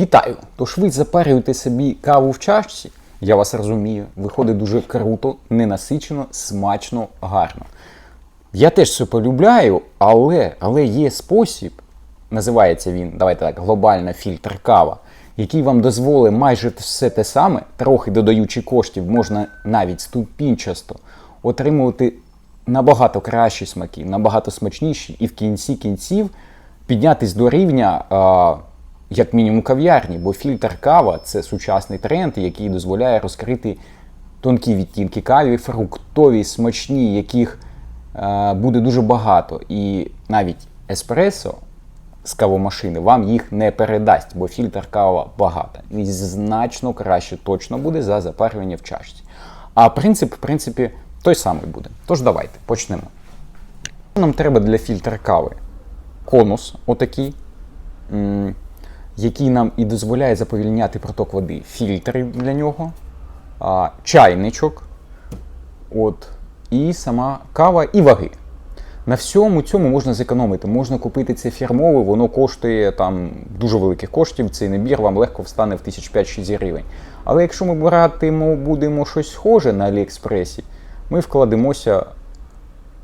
Вітаю! Тож ви запарюєте собі каву в чашці, я вас розумію, виходить дуже круто, ненасичено, смачно, гарно. Я теж це полюбляю, але, але є спосіб, називається він, давайте так, глобальна фільтр кава, який вам дозволить майже все те саме, трохи додаючи коштів, можна навіть ступінчасто отримувати набагато кращі смаки, набагато смачніші, і в кінці кінців піднятись до рівня. Як мінімум кав'ярні, бо фільтр кава це сучасний тренд, який дозволяє розкрити тонкі відтінки каві, фруктові, смачні, яких е, буде дуже багато. І навіть еспресо з кавомашини вам їх не передасть, бо фільтр кава багато. І значно краще точно буде за запарювання в чашці. А принцип, в принципі, той самий буде. Тож давайте почнемо. Нам треба для фільтра кави конус, отакий. Який нам і дозволяє заповільняти проток води, фільтри для нього, чайничок, от, і сама кава і ваги. На всьому цьому можна зекономити. Можна купити це фірмове, воно коштує там дуже великих коштів. Цей набір вам легко встане в 1005-6 гривень. Але якщо ми братимо, будемо щось схоже на Аліекспресі, ми вкладемося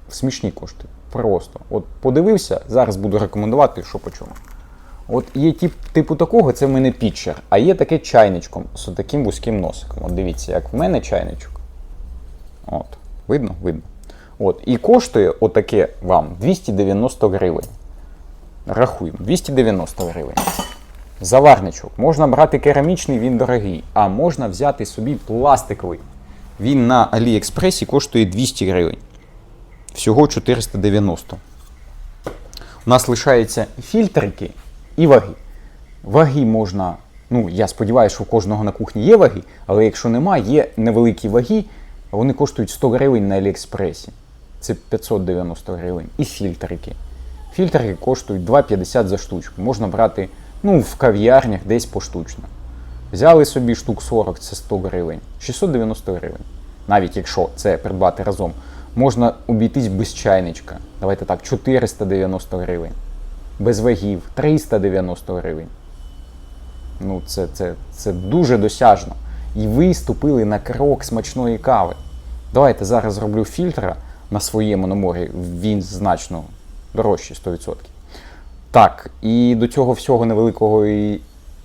в смішні кошти. Просто. От подивився, зараз буду рекомендувати, що по чому. От є тип, типу такого, це в мене пітчер, а є таке чайничком з таким вузьким носиком. От дивіться, як в мене чайничок. От, видно? Видно. От, і коштує отаке вам 290 гривень. Рахуємо, 290 гривень. Заварничок. Можна брати керамічний, він дорогий, а можна взяти собі пластиковий. Він на Аліекспресі коштує 200 гривень. Всього 490. У нас лишаються фільтрики і ваги. Ваги можна, ну я сподіваюся, що у кожного на кухні є ваги, але якщо немає, є невеликі ваги, вони коштують 100 гривень на Аліекспресі. Це 590 гривень. І фільтрики. Фільтрики коштують 2,50 за штучку. Можна брати ну, в кав'ярнях десь поштучно. Взяли собі штук 40, це 100 гривень, 690 гривень. Навіть якщо це придбати разом, можна обійтись без чайничка. Давайте так, 490 гривень. Без вагів 390 гривень. Ну, це, це, це дуже досяжно. І ви ступили на крок смачної кави. Давайте зараз зроблю фільтра на своєму наморі. Він значно дорожчий 100%. Так, і до цього всього невеликого і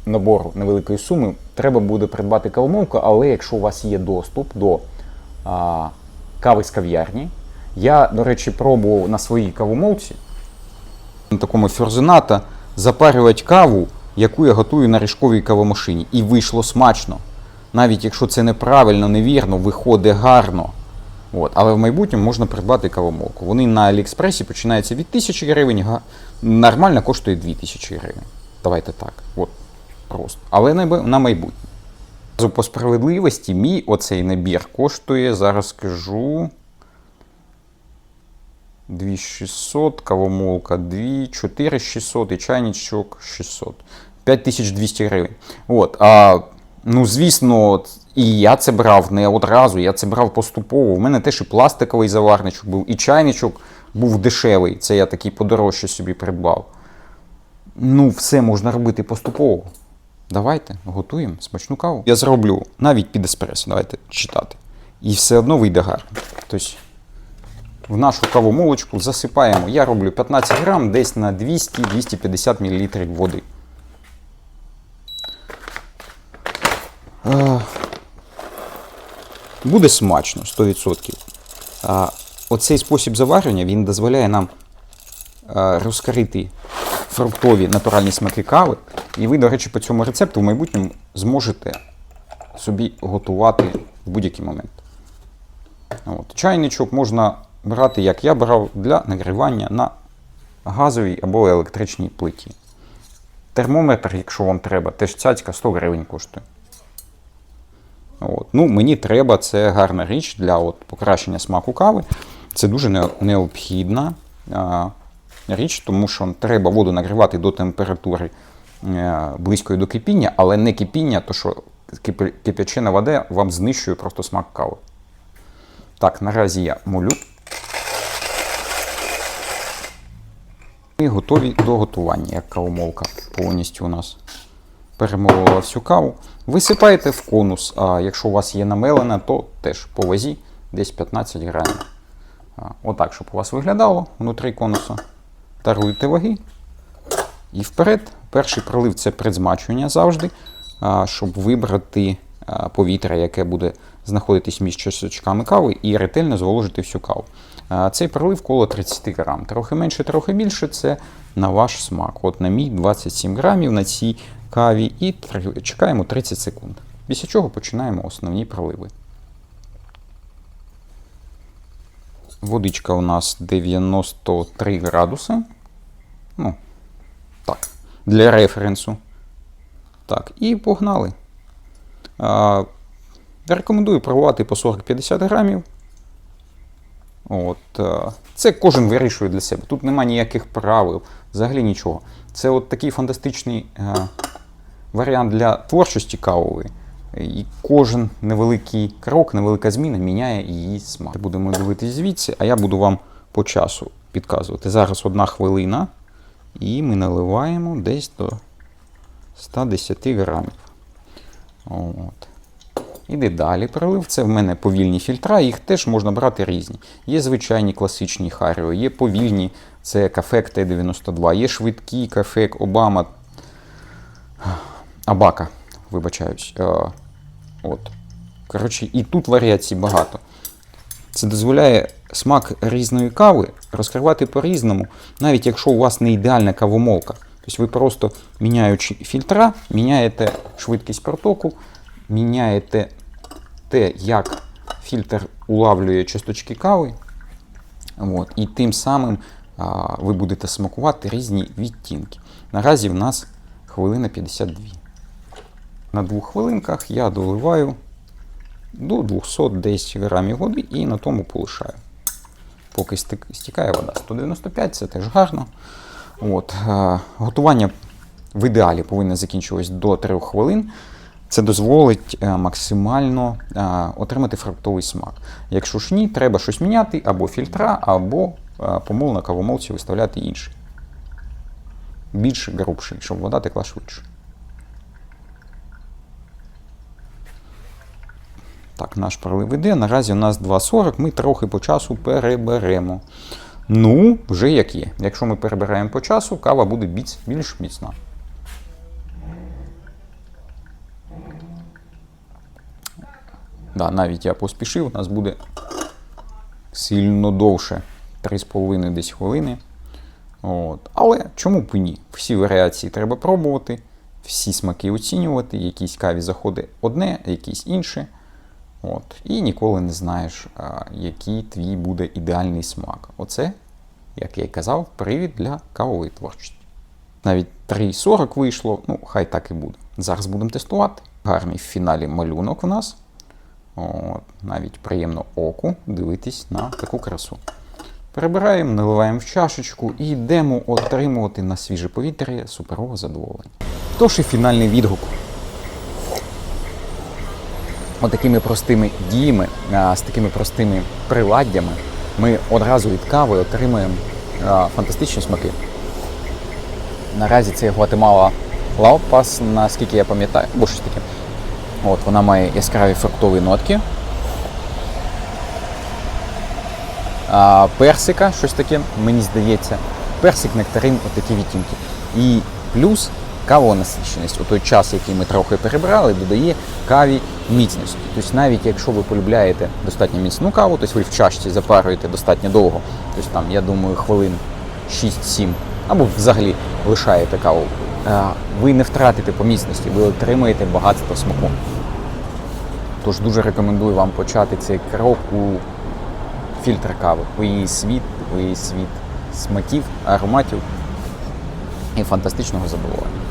набору невеликої суми треба буде придбати кавомолку, але якщо у вас є доступ до а, кави з кав'ярні, я, до речі, пробував на своїй кавомолці на такому фюрзената запарювати каву, яку я готую на ріжковій кавомашині. І вийшло смачно. Навіть якщо це неправильно, невірно, виходить гарно. От. Але в майбутньому можна придбати кавомолку. Вони на Аліекспресі починаються від 1000 гривень, нормально коштує 2000 гривень. Давайте так. От. Просто. Але на майбутнє. По справедливості, мій оцей набір коштує, зараз скажу. 2600, кавомолка 2, 4600 і чайничок 600. 5200 гривень. От, а, ну, звісно, і я це брав не одразу, я це брав поступово. У мене теж і пластиковий заварничок був, і чайничок був дешевий. Це я такий подорожче собі придбав. Ну, все можна робити поступово. Давайте готуємо смачну каву. Я зроблю навіть під еспресо, давайте читати. І все одно вийде гарно. Тобто в нашу кавомолочку засипаємо. Я роблю 15 грам десь на 200-250 мл води. Е, Буде смачно 100%. А, Оцей спосіб заварення він дозволяє нам е, розкрити фруктові натуральні смаки кави. І ви, до речі, по цьому рецепту в майбутньому зможете собі готувати в будь-який момент. От. Чайничок можна брати, як я брав, для нагрівання на газовій або електричній плиті. Термометр, якщо вам треба, теж цяцька 100 гривень коштує. От. Ну, мені треба, це гарна річ для от, покращення смаку кави. Це дуже необхідна а, річ, тому що треба воду нагрівати до температури е, близької до кипіння, але не кипіння, то що кипя- кип'ячена вода вам знищує просто смак кави. Так, наразі я молю. Ми готові до готування, як кавомолка повністю у нас перемолола всю каву. Висипаєте в конус, а якщо у вас є намелена, то теж по вазі десь 15 грамів. Отак, щоб у вас виглядало внутрі конуса. Таруєте ваги. І вперед. Перший пролив це предзмачування завжди, щоб вибрати повітря, яке буде знаходитись між часочками кави, і ретельно зволожити всю каву. Цей пролив коло 30 грам. Трохи менше, трохи більше це на ваш смак. От на мій 27 грамів на цій каві і чекаємо 30 секунд. Після чого починаємо основні проливи. Водичка у нас 93 градуси. Ну, так, для референсу. Так, і погнали. Рекомендую пробувати по 40-50 грамів. От, е, це кожен вирішує для себе. Тут немає ніяких правил, взагалі нічого. Це от такий фантастичний е, варіант для творчості кавової. І кожен невеликий крок, невелика зміна міняє її смак. Будемо дивитись звідси, а я буду вам по часу підказувати. Зараз одна хвилина, і ми наливаємо десь до 110 грамів. От. Іде далі пролив. Це в мене повільні фільтра, їх теж можна брати різні. Є звичайні класичні Харіо, є повільні, це кафек Т-92, є швидкі кафек Обама. Абака, вибачаюсь. Е, От. Коротше, і тут варіацій багато. Це дозволяє смак різної кави розкривати по-різному, навіть якщо у вас не ідеальна кавомолка. Тобто ви просто міняючи фільтра, міняєте швидкість протоку, міняєте те, як фільтр улавлює часточки кави. От, і тим самим а, ви будете смакувати різні відтінки. Наразі в нас хвилина 52. На двох хвилинках я доливаю до 210 грамів води і на тому полишаю. Поки стікає вода 195, це теж гарно. От, е, готування в ідеалі повинно закінчуватись до 3 хвилин. Це дозволить е, максимально е, отримати фруктовий смак. Якщо ж ні, треба щось міняти або фільтра, або помол на кавомолці виставляти інший. Більш грубший, щоб вода текла швидше. Так, наш пролив іде. Наразі у нас 2.40, ми трохи по часу переберемо. Ну, вже як є. Якщо ми перебираємо по часу, кава буде більш, міцна. Да, навіть я поспішив, у нас буде сильно довше 3,5 десь хвилини. От. Але чому б ні? Всі варіації треба пробувати, всі смаки оцінювати, якісь каві заходить одне, якісь інше. От. І ніколи не знаєш, який твій буде ідеальний смак. Оце, як я й казав, привід для кавової творчості. Навіть 3,40 вийшло, ну, хай так і буде. Зараз будемо тестувати. Гарний в фіналі малюнок у нас. От, навіть приємно оку дивитись на таку красу. Перебираємо, наливаємо в чашечку і йдемо отримувати на свіже повітря суперове задоволення. Тож і фінальний відгук. Отакими простими діями, з такими простими приладдями ми одразу від кави отримуємо фантастичні смаки. Наразі це Гватемала Лаопас, наскільки я пам'ятаю, або щось таке. От, вона має яскраві фруктові нотки. А, персика, щось таке, мені здається. Персик, нектарин, отакі відтінки. І плюс кавонасиченість. У той час, який ми трохи перебрали, додає каві міцності. Тобто навіть якщо ви полюбляєте достатньо міцну каву, тобто ви в чашці запарюєте достатньо довго, тобто там, я думаю, хвилин 6-7, або взагалі лишаєте каву, е, ви не втратите по міцності, ви отримаєте багатство смаку. Тож дуже рекомендую вам почати цей крок у фільтр кави, у її світ, у її світ смаків, ароматів і фантастичного задоволення.